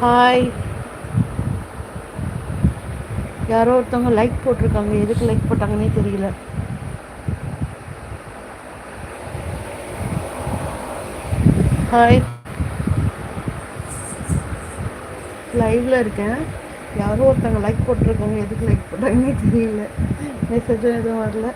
Hi யாரோ ஒருத்தவங்க like போட்டிருக்காங்க. எதுக்கு லைக் போட்டாங்கன்னே தெரியல. ஹாய் லைவ்ல இருக்கேன். யாரோ ஒருத்தவங்க லைக் போட்டிருக்காங்க. எதுக்கு லைக் போட்டாங்கன்னே தெரியல. மெசேஜும் எதுவும் வரல.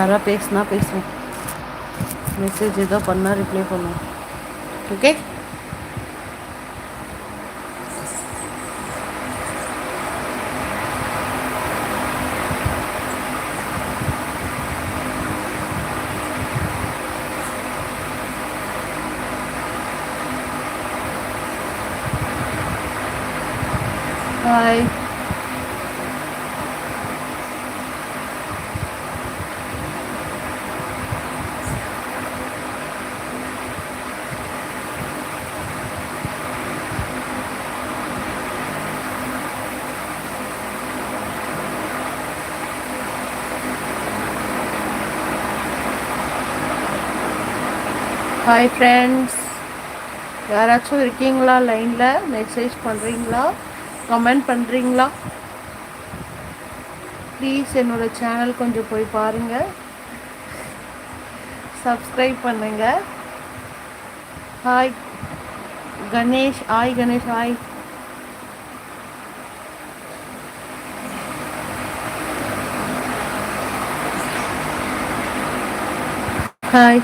யாராவது பேசுனா பேசுவோம். மெசேஜ் ஏதோ பண்ணால் ரிப்ளை பண்ணுவோம். ஓகே ஹாய் ஃப்ரெண்ட்ஸ் யாராச்சும் இருக்கீங்களா லைனில் மெசேஜ் பண்ணுறீங்களா கமெண்ட் பண்ணுறீங்களா ப்ளீஸ் என்னோடய சேனல் கொஞ்சம் போய் பாருங்கள் சப்ஸ்கிரைப் பண்ணுங்கள் hi Ganesh. Hi Ganesh. Hi hi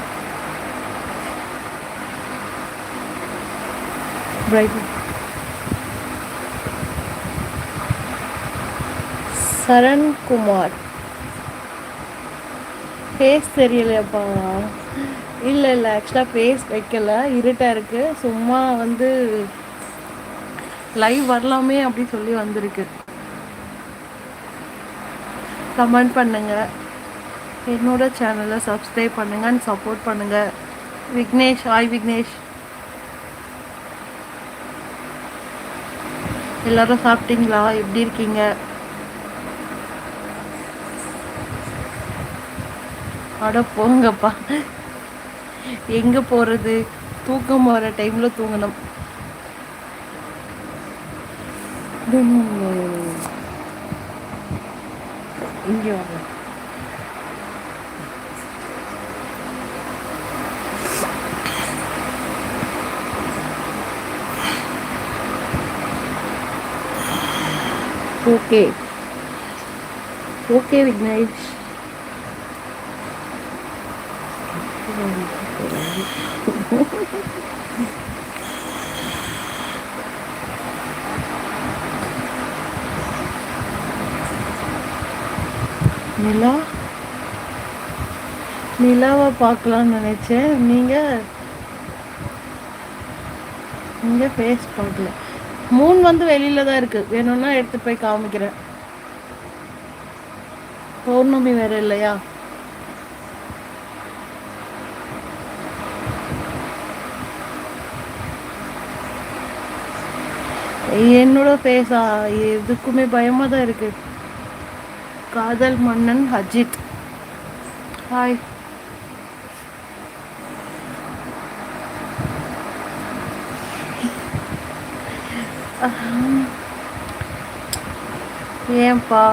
bright Sarankumar face தெரியலையாப்பா. இல்லை இல்லை ஆக்சுவலாக ஃபேஸ் வைக்கல. இருட்டாக இருக்குது சும்மா வந்து லைவ் வரலாமே அப்படி சொல்லி வந்திருக்கு. கமெண்ட் பண்ணுங்கள் என்னோட சேனலை சப்ஸ்கிரைப் பண்ணுங்கன்னு சப்போர்ட் பண்ணுங்கள் விக்னேஷ் ஹாய் விக்னேஷ். எல்லாரும் சாப்பிட்டீங்களா? எப்படி இருக்கீங்க? அட போங்கப்பா. எங்கே போகிறது தூக்கம் வர டைமில் தூங்கணும். இங்கே வாங்க. ஓகே ஓகே விக்னேஷ் நிலா? நிலாவை பார்க்கலான்னு நினச்சேன். நீங்கள் நீங்கள் ஃபேஸ் பார்க்கல. மூணு வந்து வெளியில தான் இருக்குது வேணும்னா எடுத்து போய் காமிக்கிறேன். பௌர்ணமி வேற இல்லையா? என்னோட பேசா எதுக்குமே பயமாக தான் இருக்கு. காதல் மன்னன் அஜித். ஹாய் ஏன்பா?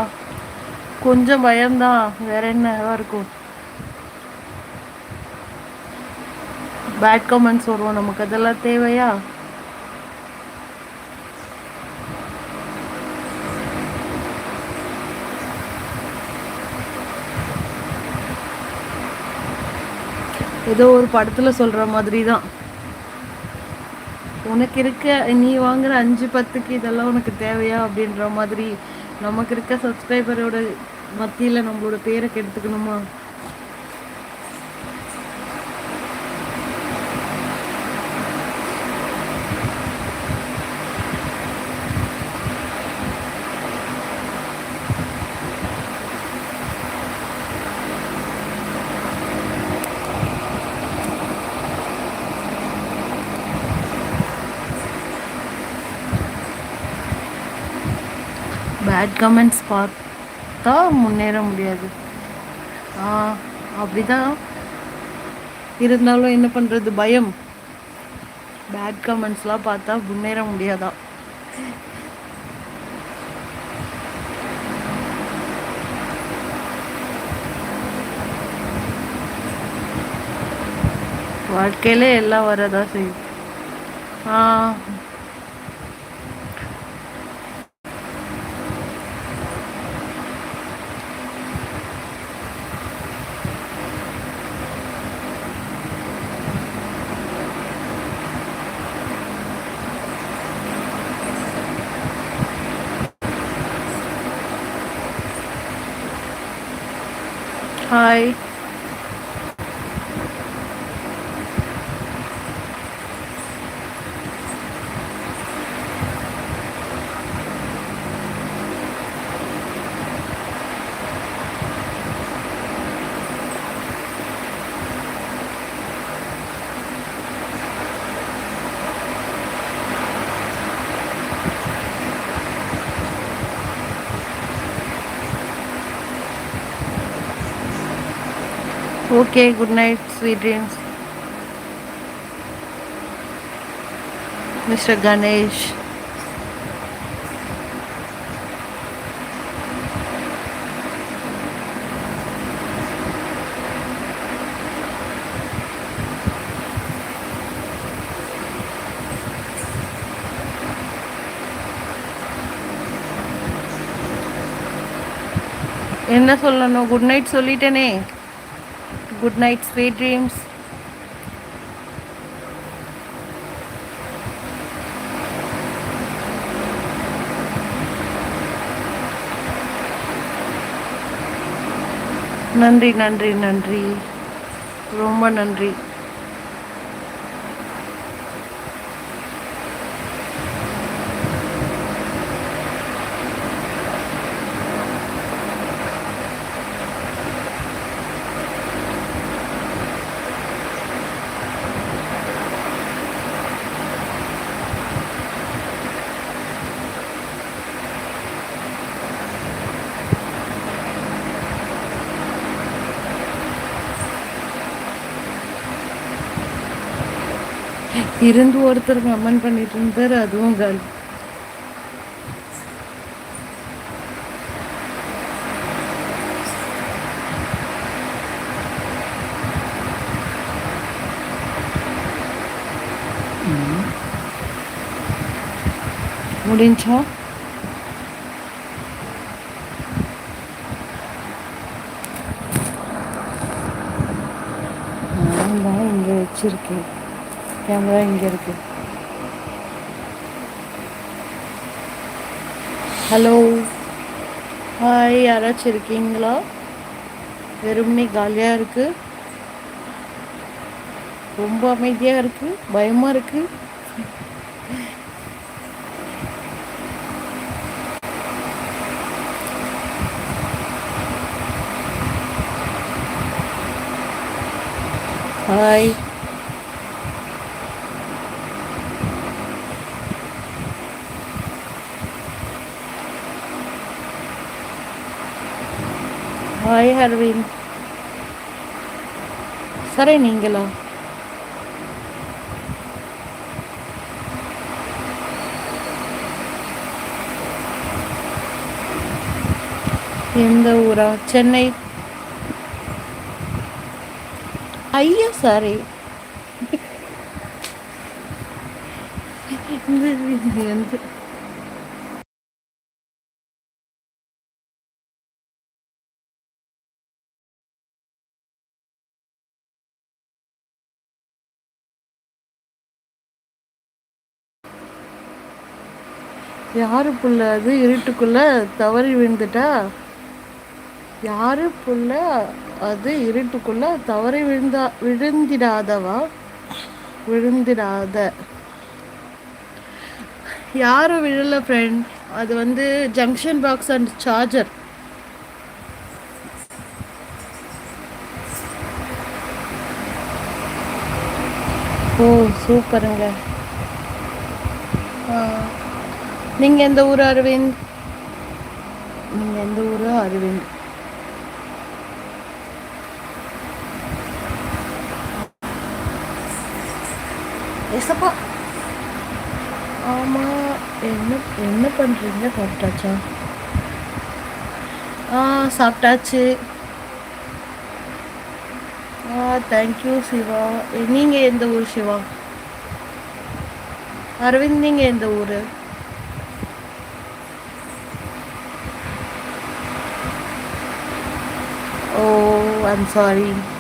கொஞ்சம் பயம்தான் வேற என்னவா இருக்கும்? பேட் கமெண்ட்ஸ் வருவோம். நமக்கு அதெல்லாம் தேவையா? ஏதோ ஒரு படத்தில் சொல்கிற மாதிரி தான் உனக்கு இருக்க நீ வாங்குற அஞ்சு பத்துக்கு இதெல்லாம் உனக்கு தேவையா அப்படின்ற மாதிரி நமக்கு இருக்க சப்ஸ்கிரைபரோட மத்தியில் நம்மளோட பேரை கெடுத்துக்கணுமா? பேட் கமெண்ட்ஸ் பார்த்தா முன்னேற முடியாது. அப்படிதான். இருந்தாலும் என்ன பண்ணுறது பயம். பேட் கமெண்ட்ஸ்லாம் பார்த்தா முன்னேற முடியாதா? வாழ்க்கையில எல்லாம் வரதான் செய்யும். ஆ Hi. Okay, good night, sweet dreams. Mister Ganesh என்ன சொல்லணும் குட் நைட் சொல்லிட்டேனே குட் நைட் ஸ்வீட் ட்ரீம்ஸ் நன்றி நன்றி நன்றி. ரொம்ப நன்றி. இருந்து ஒருத்தர் கமெண்ட் பண்ணிட்டு இருந்தார் அதுவும் காலி. முடிஞ்சா? நான் தான் இங்கே வச்சிருக்கேன். கேமரா இங்கே இருக்கு. ஹலோ ஹாய் யாராச்சும் இருக்கீங்களா? வெறுமனே காலியாக இருக்கு. ரொம்ப அமைதியாக இருக்கு. பயமாக இருக்கு. ஹாய் ஹாய் சரி நீங்களா. எந்த ஊரா? சென்னை. ஐயா சாரி எந்த யார் புள்ள அது இருட்டுக்குள்ள தவறி விழுந்துட்டா? யாரு புள்ள அது இருட்டுக்குள்ள தவறி விழுந்தா விழுந்திடாதவா? விழுந்திடாத. யாரும் விழல ஃப்ரெண்ட் அது வந்து ஜங்ஷன் பாக்ஸ் அண்ட் சார்ஜர் ஓ சூப்பருங்க. ஆ. நீங்கள் எந்த ஊர் அரவிந்த்? நீங்கள் எந்த ஊர் அரவிந்த்? எசப்பா ஆமாம் என்ன என்ன பண்ணுறீங்க சாப்பிட்டாச்சா? ஆ சாப்பிட்டாச்சு. ஆ தேங்க்யூ சிவா. நீங்கள் எந்த ஊர் சிவா? அரவிந்த் நீங்கள் எந்த ஊர் ஓ ஐம் சாரி நான்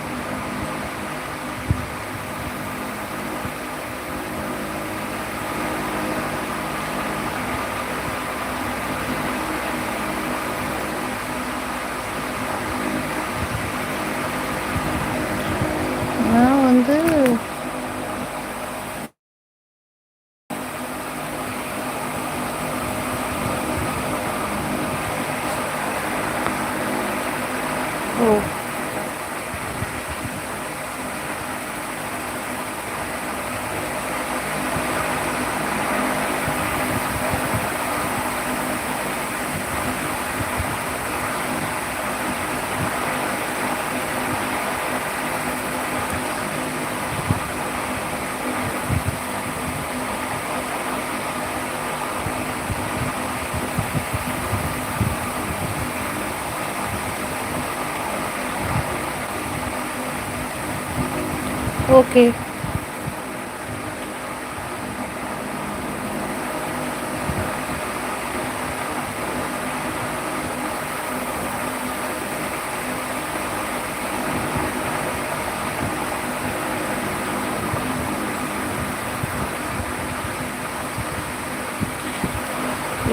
ஓகே.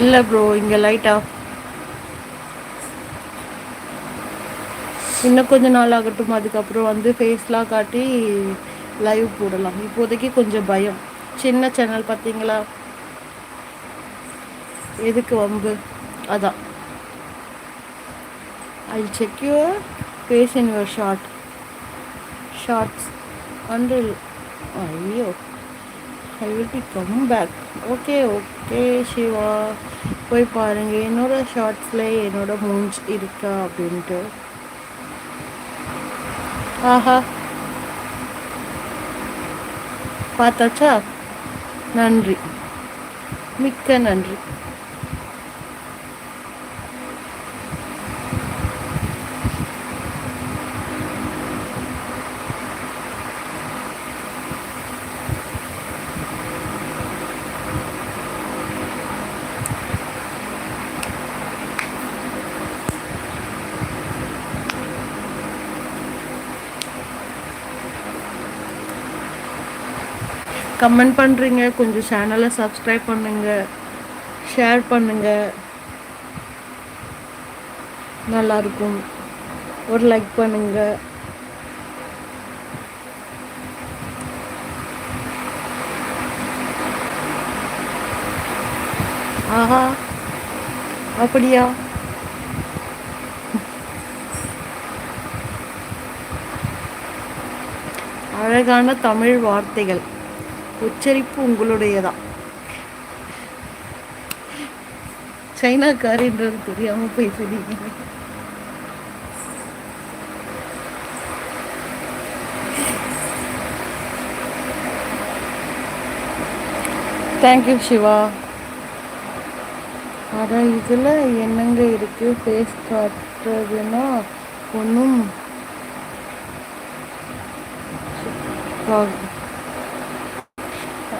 இல்லை ப்ரோ இங்கே லைட்டா இன்னும் கொஞ்ச நாள் ஆகட்டும் அதுக்கப்புறம் வந்து ஃபேஸ்லாம் காட்டி லைவ் போடலாம். இப்போதைக்கு கொஞ்சம் பயம். சின்ன சேனல் பார்த்தீங்களா? எதுக்கு வம்பு? அதான். I check your face in your short shorts and ஐயோ. I will be come back okay okay Siva போய் பாருங்க. என்னோட ஷார்ட்ஸில் என்னோட மூஞ்ச் இருக்கா அப்படின்ட்டு. ஆஹா. பார்த்தாச்சா? நன்றி. மிக்க நன்றி. கமெண்ட் பண்ணுறீங்க கொஞ்சம் சேனலை சப்ஸ்கிரைப் பண்ணுங்கள் ஷேர் பண்ணுங்கள் நல்லாயிருக்கும் ஒரு லைக் பண்ணுங்கள் ஆஹா அப்படியா? அழகான தமிழ் வார்த்தைகள். உச்சரிப்பு உங்களுடையதான் சைனாக்காரின்றது தெரியாம பேசுறீங்க. தேங்க்யூ சிவா அதான் இதில் என்னங்க இருக்குது ஃபேஸ் காட்டுறதுன்னா ஒன்றும்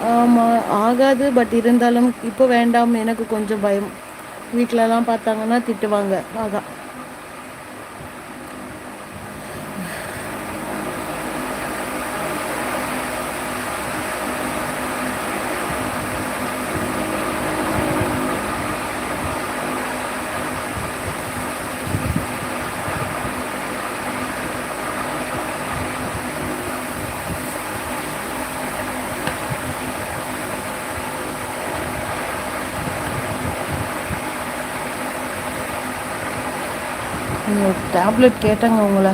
ஆமாம் ஆகாது பட் இருந்தாலும் இப்போ வேண்டாம் எனக்கு கொஞ்சம் பயம். வீட்டிலலாம் பார்த்தாங்கன்னா திட்டுவாங்க அதான். டேப்லெட் கேட்டாங்க உங்களை.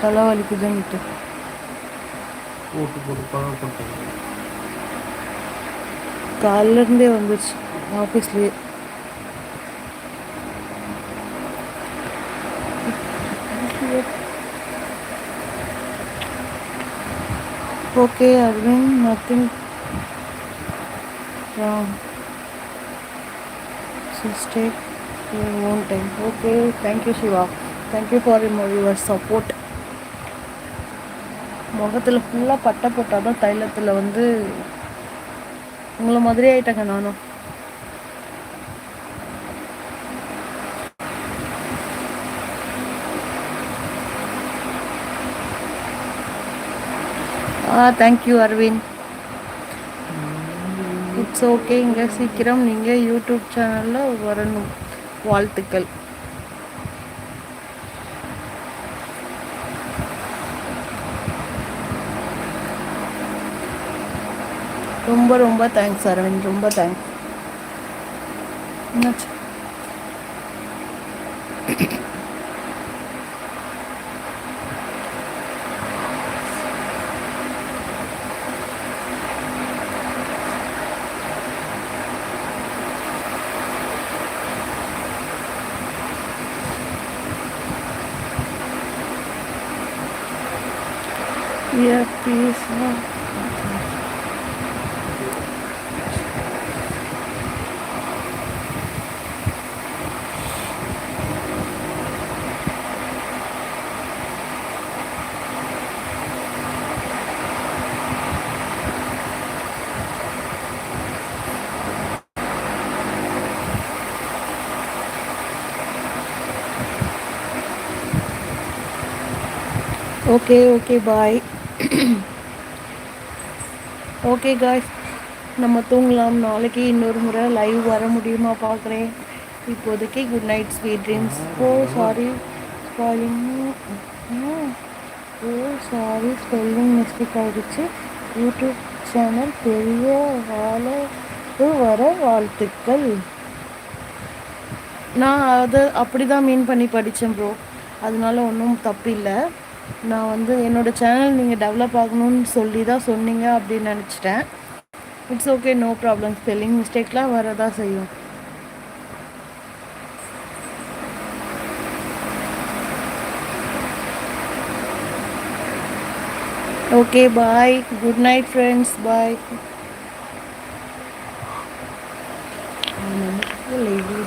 தலை வலிக்குதுன்ட்டு போட்டு போட்டு பழக்கப்பட்டது காலிலேருந்தே வந்துருச்சு. ஆஃபீஸ்லேயே okay Aravind nothing wrong state your own time. Okay thank you Siva thank you for your support. முகத்தில் ஃபுல்லாக பட்டை போட்டால் தான் தைலத்தில் வந்து உங்களை மாதிரி ஆயிட்டேங்க நானும். ஆ thank you Aravind it's okay இங்கே சீக்கிரம் நீங்கள் யூடியூப் சேனலில் வரணும். வாழ்த்துக்கள். ரொம்ப ரொம்ப தேங்க்ஸ் அரவிந்த். ரொம்ப தேங்க்ஸ் என்னாச்சு? Okay okay bye okay guys நம்ம தூங்கலாம். நாளைக்கு இன்னொரு முறை லைவ் வர முடியுமா பார்க்குறேன் இப்போதைக்கு good night sweet dreams oh sorry spoiling oh sorry spelling mistake ஆகிடுச்சு யூடியூப் சேனல் பெரிய வாழ. வர வாழ்த்துக்கள். நான் அதை அப்படி தான் மீன் பண்ணி படித்தேன் ப்ரோ அதனால ஒன்றும் தப்பு இல்லை. நான் வந்து என்னோடய சேனல் நீங்கள் டெவலப் ஆகணும்னு சொல்லி தான் சொன்னீங்க அப்படின்னு நினச்சிட்டேன். It's okay no problem spelling மிஸ்டேக்லாம் வரதான் செய்யும். Okay bye good night friends bye lady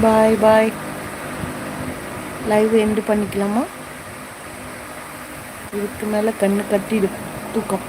bye bye live end பண்ணிக்கலாமா? இதுக்கு மேலே கண்ணு கட்டிடு தூக்கம்.